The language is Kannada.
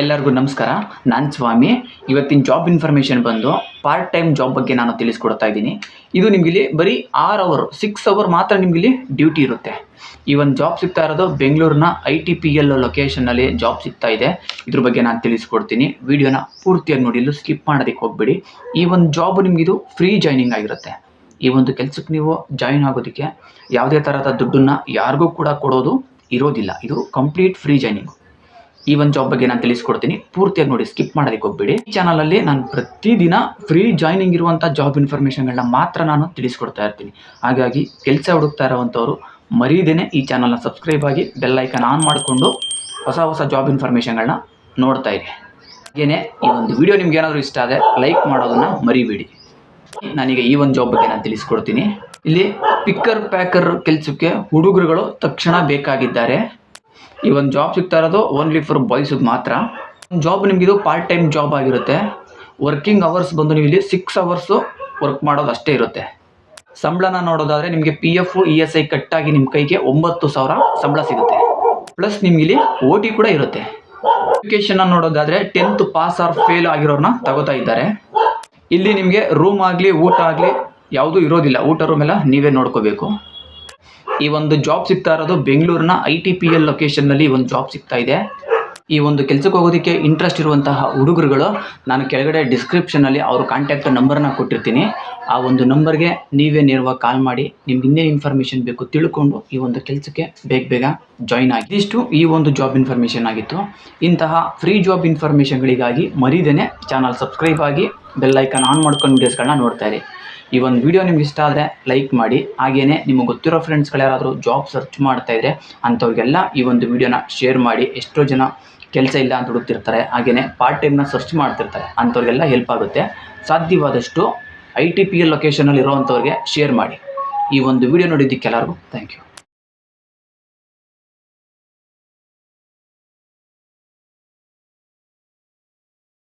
ಎಲ್ಲರಿಗೂ ನಮಸ್ಕಾರ. ನಾನು ಸ್ವಾಮಿ. ಇವತ್ತಿನ ಜಾಬ್ ಇನ್ಫಾರ್ಮೇಷನ್ ಬಂದು ಪಾರ್ಟ್ ಟೈಮ್ ಜಾಬ್ ಬಗ್ಗೆ ನಾನು ತಿಳಿಸ್ಕೊಡ್ತಾ ಇದ್ದೀನಿ. ಇದು ನಿಮಗಿಲ್ಲಿ ಬರೀ ಆರು ಅವರ್ ಸಿಕ್ಸ್ ಅವರ್ ಮಾತ್ರ ನಿಮಗಿಲ್ಲಿ ಡ್ಯೂಟಿ ಇರುತ್ತೆ. ಈ ಒಂದು ಜಾಬ್ ಸಿಗ್ತಾ ಇರೋದು ಬೆಂಗಳೂರಿನ ಐ ಟಿ ಪಿ ಎಲ್ ಲೊಕೇಶನ್ನಲ್ಲಿ ಜಾಬ್ ಸಿಗ್ತಾ ಇದೆ. ಇದ್ರ ಬಗ್ಗೆ ನಾನು ತಿಳಿಸ್ಕೊಡ್ತೀನಿ. ವಿಡಿಯೋನ ಪೂರ್ತಿಯಾಗಿ ನೋಡಿ ಸ್ಕಿಪ್ ಮಾಡೋದಕ್ಕೆ ಹೋಗ್ಬೇಡಿ. ಈ ಒಂದು ಜಾಬ್ ನಿಮಗಿದು ಫ್ರೀ ಜಾಯ್ನಿಂಗ್ ಆಗಿರುತ್ತೆ. ಈ ಒಂದು ಕೆಲಸಕ್ಕೆ ನೀವು ಜಾಯಿನ್ ಆಗೋದಕ್ಕೆ ಯಾವುದೇ ಥರದ ದುಡ್ಡನ್ನು ಯಾರಿಗೂ ಕೂಡ ಕೊಡೋದು ಇರೋದಿಲ್ಲ. ಇದು ಕಂಪ್ಲೀಟ್ ಫ್ರೀ ಜಾಯ್ನಿಂಗ್ ಈ ಒಂದು ಜಾಬ್ ಬಗ್ಗೆ ನಾನು ತಿಳಿಸ್ಕೊಡ್ತೀನಿ. ಪೂರ್ತಿಯಾಗಿ ನೋಡಿ ಸ್ಕಿಪ್ ಮಾಡೋದಕ್ಕೆ ಹೋಗ್ಬೇಡಿ. ಈ ಚಾನಲಲ್ಲಿ ನಾನು ಪ್ರತಿದಿನ ಫ್ರೀ ಜಾಯ್ನಿಂಗ್ ಇರುವಂಥ ಜಾಬ್ ಇನ್ಫಾರ್ಮೇಷನ್ಗಳನ್ನ ಮಾತ್ರ ನಾನು ತಿಳಿಸ್ಕೊಡ್ತಾ ಇರ್ತೀನಿ. ಹಾಗಾಗಿ ಕೆಲಸ ಹುಡುಕ್ತಾ ಇರೋವಂಥವ್ರು ಮರೀದೇನೆ ಈ ಚಾನಲ್ನ ಸಬ್ಸ್ಕ್ರೈಬ್ ಆಗಿ ಬೆಲ್ ಐಕನ್ ಆನ್ ಮಾಡಿಕೊಂಡು ಹೊಸ ಹೊಸ ಜಾಬ್ ಇನ್ಫಾರ್ಮೇಷನ್ಗಳನ್ನ ನೋಡ್ತಾ ಇದೆ ಹಾಗೇನೆ ಈ ಒಂದು ವಿಡಿಯೋ ನಿಮ್ಗೆ ಏನಾದರೂ ಇಷ್ಟ ಆದರೆ ಲೈಕ್ ಮಾಡೋದನ್ನು ಮರಿಬೇಡಿ. ನಾನೀಗ ಈ ಒಂದು ಜಾಬ್ ಬಗ್ಗೆ ನಾನು ತಿಳಿಸ್ಕೊಡ್ತೀನಿ. ಇಲ್ಲಿ ಪಿಕ್ಕರ್ ಪ್ಯಾಕರ್ ಕೆಲಸಕ್ಕೆ ಹುಡುಗರುಗಳು ತಕ್ಷಣ ಬೇಕಾಗಿದ್ದಾರೆ. ಈ ಒಂದು ಜಾಬ್ ಸಿಗ್ತಾ ಇರೋದು ಓನ್ಲಿ ಫಾರ್ ಬಾಯ್ಸಿಗೆ ಮಾತ್ರ. ಜಾಬ್ ನಿಮಗಿದು ಪಾರ್ಟ್ ಟೈಮ್ ಜಾಬ್ ಆಗಿರುತ್ತೆ. ವರ್ಕಿಂಗ್ ಅವರ್ಸ್ ಬಂದು ನೀವು ಇಲ್ಲಿ ಸಿಕ್ಸ್ ಅವರ್ಸು ವರ್ಕ್ ಮಾಡೋದು ಅಷ್ಟೇ ಇರುತ್ತೆ. ಸಂಬಳನ ನೋಡೋದಾದರೆ ನಿಮಗೆ P F E S I ಕಟ್ಟಾಗಿ ನಿಮ್ಮ ಕೈಗೆ ಒಂಬತ್ತು ಸಾವಿರ ಸಂಬಳ ಸಿಗುತ್ತೆ. ಪ್ಲಸ್ ನಿಮ್ಗೆ ಇಲ್ಲಿ ಓ ಟಿ ಕೂಡ ಇರುತ್ತೆ. ಎಜುಕೇಷನ್ನ ನೋಡೋದಾದರೆ ಟೆಂತ್ ಪಾಸ್ ಆರ್ ಫೇಲ್ ಆಗಿರೋರನ್ನ ತಗೋತಾ ಇದ್ದಾರೆ. ಇಲ್ಲಿ ನಿಮಗೆ ರೂಮ್ ಆಗಲಿ, ಊಟ ಆಗಲಿ ಯಾವುದೂ ಇರೋದಿಲ್ಲ. ಊಟ ರೂಮ್ ಎಲ್ಲ ನೀವೇ ನೋಡ್ಕೋಬೇಕು. ಈ ಒಂದು ಜಾಬ್ ಸಿಗ್ತಾ ಇರೋದು ಬೆಂಗಳೂರಿನ ಐ ಟಿ ಪಿ ಎಲ್ ಲೊಕೇಶನ್ನಲ್ಲಿ ಒಂದು ಜಾಬ್ ಸಿಗ್ತಾ ಇದೆ. ಈ ಒಂದು ಕೆಲಸಕ್ಕೆ ಹೋಗೋದಕ್ಕೆ ಇಂಟ್ರೆಸ್ಟ್ ಇರುವಂತಹ ಹುಡುಗರುಗಳು, ನಾನು ಕೆಳಗಡೆ ಡಿಸ್ಕ್ರಿಪ್ಷನಲ್ಲಿ ಅವ್ರ ಕಾಂಟ್ಯಾಕ್ಟ್ ನಂಬರ್ನ ಕೊಟ್ಟಿರ್ತೀನಿ. ಆ ಒಂದು ನಂಬರ್ಗೆ ನೀವೇ ನೇರವಾಗಿ ಕಾಲ್ ಮಾಡಿ, ನಿಮ್ಗೆ ಇನ್ನೇನು ಇನ್ಫಾರ್ಮೇಷನ್ ಬೇಕು ತಿಳ್ಕೊಂಡು ಈ ಒಂದು ಕೆಲಸಕ್ಕೆ ಬೇಗ ಬೇಗ ಜಾಯಿನ್ ಆಗಿ. ಇದಿಷ್ಟು ಈ ಒಂದು ಜಾಬ್ ಇನ್ಫಾರ್ಮೇಷನ್ ಆಗಿತ್ತು. ಇಂತಹ ಫ್ರೀ ಜಾಬ್ ಇನ್ಫಾರ್ಮೇಷನ್ಗಳಿಗಾಗಿ ಮರೀದೇನೆ ಚಾನಲ್ ಸಬ್ಸ್ಕ್ರೈಬ್ ಆಗಿ ಬೆಲ್ಲೈಕನ್ ಆನ್ ಮಾಡ್ಕೊಂಡು ವೀಡಿಯೋಸ್ಗಳನ್ನ ನೋಡ್ತಾ ಇರಿ. ಈ ಒಂದು ವಿಡಿಯೋ ನಿಮ್ಗೆ ಇಷ್ಟ ಆದರೆ ಲೈಕ್ ಮಾಡಿ. ಹಾಗೆಯೇ ನಿಮಗೆ ಗೊತ್ತಿರೋ ಫ್ರೆಂಡ್ಸ್ಗಳು ಯಾರಾದರೂ ಜಾಬ್ ಸರ್ಚ್ ಮಾಡ್ತಾ ಇದ್ರೆ ಅಂಥವ್ರಿಗೆಲ್ಲ ಈ ಒಂದು ವಿಡಿಯೋನ ಶೇರ್ ಮಾಡಿ. ಎಷ್ಟೋ ಜನ ಕೆಲಸ ಇಲ್ಲ ಅಂತ ಹುಡುಕ್ತಿರ್ತಾರೆ. ಹಾಗೆಯೇ ಪಾರ್ಟ್ ಟೈಮ್ನ ಸರ್ಚ್ ಮಾಡ್ತಿರ್ತಾರೆ. ಅಂಥವ್ರಿಗೆಲ್ಲ ಹೆಲ್ಪ್ ಆಗುತ್ತೆ. ಸಾಧ್ಯವಾದಷ್ಟು ಐ ಟಿ ಪಿ ಎಲ್ ಲೊಕೇಶನಲ್ಲಿ ಇರೋವಂಥವ್ರಿಗೆ ಶೇರ್ ಮಾಡಿ. ಈ ಒಂದು ವಿಡಿಯೋ ನೋಡಿದ್ದಕ್ಕೆ ಎಲ್ಲರಿಗೂ ಥ್ಯಾಂಕ್ ಯು